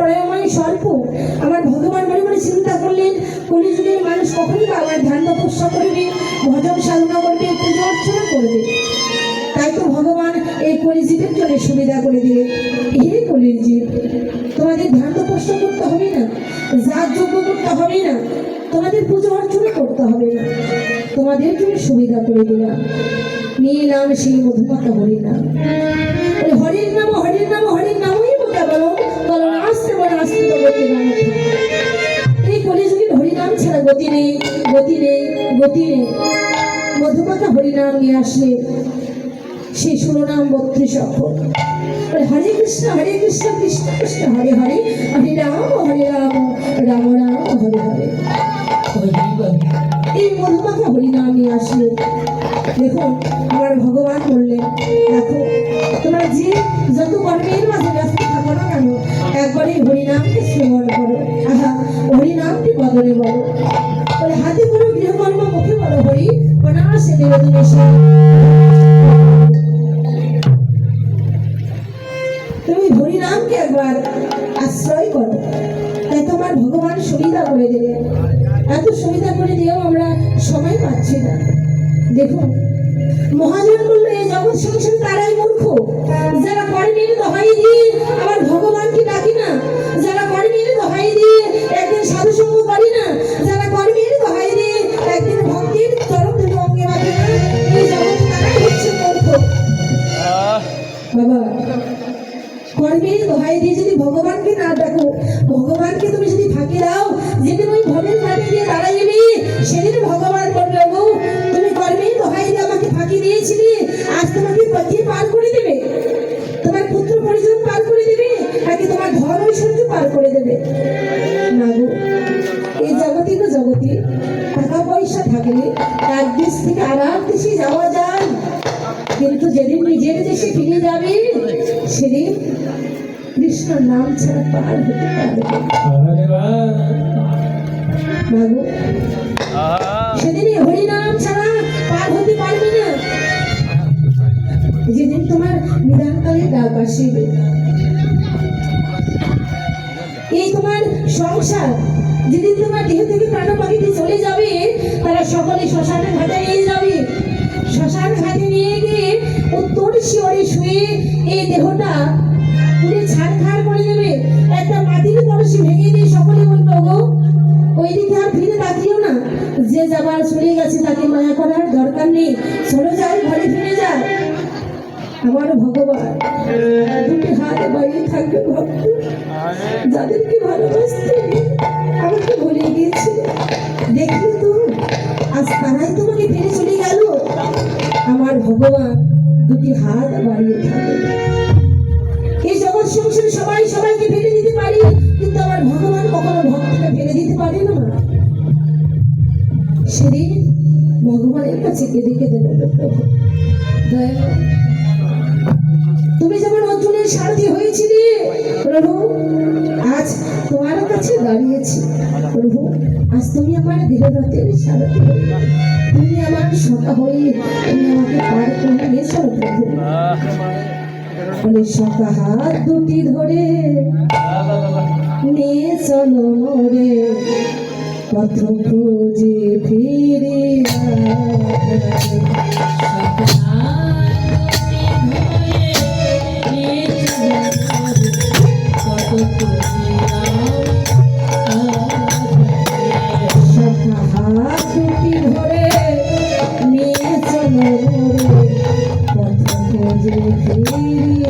পরায়ময় স্বল্প। আমার ভগবান মনে মনে চিন্তা করলেন, কলিযুগের মানুষ কখনই বা আমার ধ্যান তপস্যা করবে, ভজন সাধনা করবে, পুজো অর্চনা করবে। তাই তো ভগবান এই কলিজীবের জন্য সুবিধা করে দিলেন। হে কলিজীব তোমাদের ধ্যান তপস্যা করতে হবে না, যাগ যজ্ঞ করতে হবে না, তোমাদের পুজো অর্চনা করতে হবে না। তোমাদের জন্য সুবিধা করে দিলাম। নিয়ে এলাম সেই মধুমাতা হরির নাম ওই হরির নাম হরির নাম, হরির হরিনাম নিয়ে আসলে সেই শিরোনাম বত্রিশ অক্ষর। হরে কৃষ্ণ হরে কৃষ্ণ কৃষ্ণ কৃষ্ণ, হরে হরে হরে রাম হরে রাম রাম রাম, হরে হরে। এই মধুমাখা হরিনাম নিয়ে আসলে। দেখুন আমার ভগবান বললেন, দেখো, তোমরা যে যত কর্মের মাঝে ব্যস্ত থাকো না কেন, একবারে হরিনামকে শ্রবণ করো। আহা, হরিনামটি বদলে বলে। সুবিধা করে দিয়েও আমরা সবাই পাচ্ছি না। দেখুন মহাজন বলল এই জগৎ সংসার তারাই মূর্খ। যারা করেনি দহাই দিয়ে আমার ভগবানকে ডাকি না? যারা করেনি দহাই দিয়ে একদিন সাধু সঙ্গ করি না? যারা কর্মের দহাই দিয়ে একদিন ভক্তির চরম অঙ্গে বাঁধে না? এই জগৎ তারাই হচ্ছে মূর্খ। বাবা। কর্মের দোহাই দিয়ে যদি ভগবানকে না ডাকো ভগবানকে তুমি যদি ফাঁকি দাও, যেদিন ওই ভবের ঘাটে দাঁড়াই দাঁড়াইবি, সেদিন ভগবান বলবে গো তুমি কর্মে, দোহাই দিয়ে আমাকে ফাঁকি দিয়েছিলে, আজ তোমাকে পথে পার করে দেবে। তোমার পুত্র পরিজন পার করে দেবে, নাকি তোমার ধন ঐশ্বর্য পার করে দেবে? কিন্তু যেদিন নিজের দেশে ফিরে যাবে, সেদিন কৃষ্ণ নাম ছাড়া পার হতে পারবে। বাবু এই হরিনাম ছাড়া পার হতে পারবে না। যেদিন তোমার নিদানকালে ডাক আসিবে। এই তোমার সংসার, যেদিন তোমার দেহ থেকে প্রাণ পাখিতে চলে যাবে, তারা সকলে শ্মশানে ঘাটে নিয়ে যাবে। শ্মশান ঘাটে নিয়ে গিয়ে যে যাবার, চলে গেছে তাকে মায়া করার দরকার নেই। চলে যায় ঘরে ফিরে যায় আমার ভগবান, দুটি হাত বাইরে থাকবে ভক্ত। যাদেরকে ভালোবাসতে আমাকে ভুলে গিয়েছিল দেখলে তো, আজ তারাই তোমাকে ফিরে চলে গেল। আমার ভগবান, দুটি হাত বাড়িয়ে থাকে এই জগৎ সংসারে সবাই সবাইকে ফেলে দিতে পারি, কিন্তু আমার ভগবান কখনো ভক্তকে ফেলে দিতে পারে না। সেদিন ভগবানের কাছে কেঁদে কেঁদে বলবে প্রভু, দয়া। তুমি যেমন অর্জুনের সারথি হয়েছিলে, প্রভু, আজ তোমার কাছে দাঁড়িয়েছি। প্রভু, আজ তুমি আমার ধীররথের সারথি তুমি আমার সখা হয়ে তুমি আমাকে পার করে নিয়েছ, প্রভু। সখা হাত দুটি ধরে নিয়ে চলো মোরে পথ খুঁজে ফিরে ধরে নিয়ে চলো পথ খুঁজে ফিরিয়া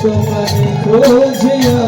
তোমারে খোঁজিয়া